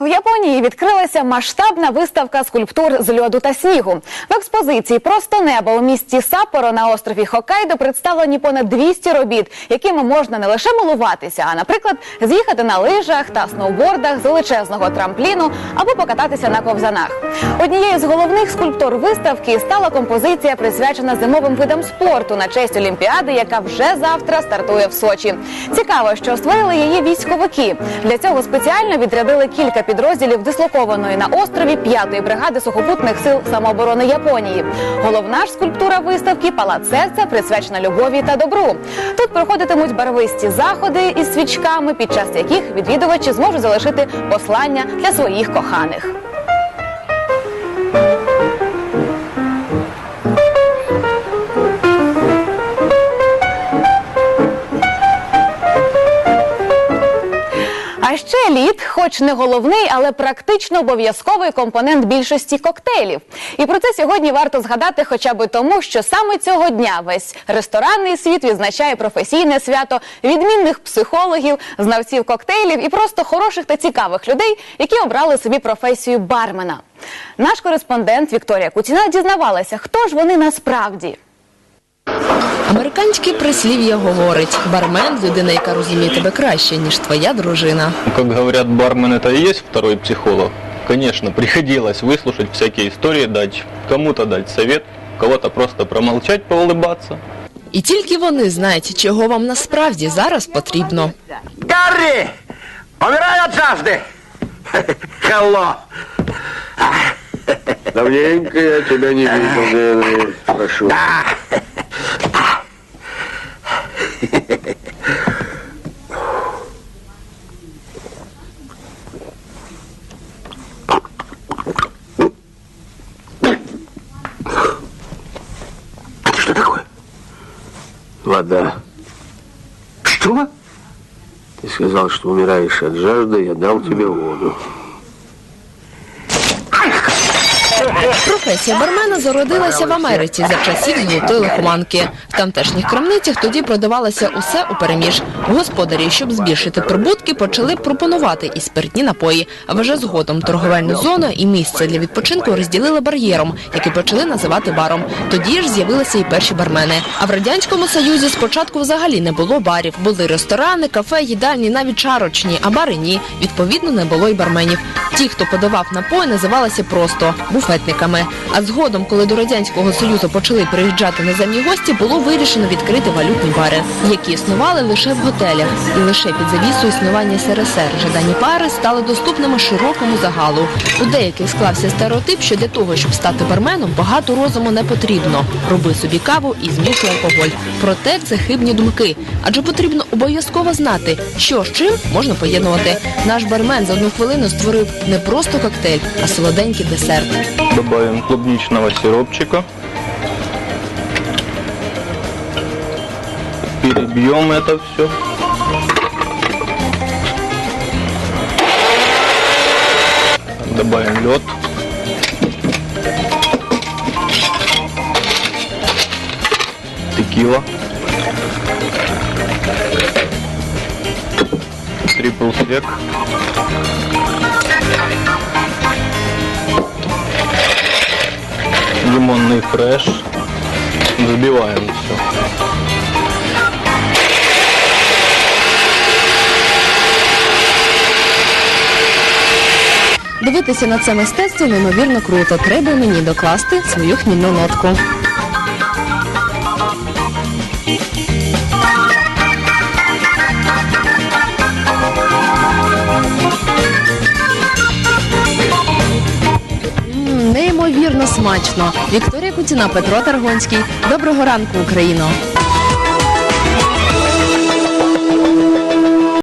В Японії відкрилася масштабна виставка скульптур з льоду та снігу. В експозиції Просто небо у місті Саппоро на острові Хоккайдо представлені понад 200 робіт, якими можна не лише милуватися, а, наприклад, з'їхати на лижах та сноубордах з величезного трампліну або покататися на ковзанах. Однією з головних скульптур виставки стала композиція, присвячена зимовим видам спорту на честь Олімпіади, яка вже завтра стартує в Сочі. Цікаво, що створили її військовики. Для цього спеціально відрядили кілька підрозділів дислокованої на острові 5-ї бригади сухопутних сил самооборони Японії. Головна ж скульптура виставки Палац серця присвячена любові та добру. Тут проходитимуть барвисті заходи із свічками, під час яких відвідувачі зможуть залишити послання для своїх коханих. А ще лід, хоч не головний, але практично обов'язковий компонент більшості коктейлів. І про це сьогодні варто згадати, хоча б тому, що саме цього дня весь ресторанний світ відзначає професійне свято відмінних психологів, знавців коктейлів і просто хороших та цікавих людей, які обрали собі професію бармена. Наш кореспондент Вікторія Кутіна дізнавалася, хто ж вони насправді. Американське прислів'я говорить: бармен людина, яка розуміє тебе краще, ніж твоя дружина. Ну, Как говорят, бармен это и есть второй психолог. Конечно, приходилось выслушать всякие истории, дать кому-то дать совет, кого-то просто промолчать, поулыбаться. І тільки вони знають, чого вам насправді зараз потрібно. Гарри! Умираю от жажды! Hello! Давненько я тебя не видел, Генри. Прошу. Это что такое? Вода. Что? Ты сказал, что умираешь от жажды, я дал тебе воду. Професія бармена зародилася в Америці за часів золотої лихоманки. В тамтешніх крамницях тоді продавалося усе у переміж. Господарі, щоб збільшити прибутки, почали пропонувати і спиртні напої. А вже згодом торговельну зону і місце для відпочинку розділили бар'єром, який почали називати баром. Тоді ж з'явилися і перші бармени. А в радянському союзі спочатку взагалі не було барів. Були ресторани, кафе, їдальні, навіть чарочні, а бари ні. Відповідно, не було й барменів. Ті, хто подавав напої, називалися просто буфетниками. А згодом, коли до радянського союзу почали приїжджати наземні гості, було вирішено відкрити валютні бари, які існували лише в готелях. І лише під завісою існування СРСР жадані пари стали доступними широкому загалу. У деяких склався стереотип, що для того, щоб стати барменом, багато розуму не потрібно. Роби собі каву і змішуй алкоголь. Проте це хибні думки, адже потрібно обов'язково знати, що з чим можна поєднувати. Наш бармен за одну хвилину створив не просто коктейль, а солоденький десерт. Добавим клубничного сиропчика. Перебьем это все. Добавим лед. Текила. Трипл сек. Лимонный фреш. Забиваем все. Дивитися на це мистецтво неймовірно круто. Треба мені докласти свою хмільну нотку. Неймовірно смачно. Вікторія Кутіна, Петро Таргонський. Доброго ранку, Україно!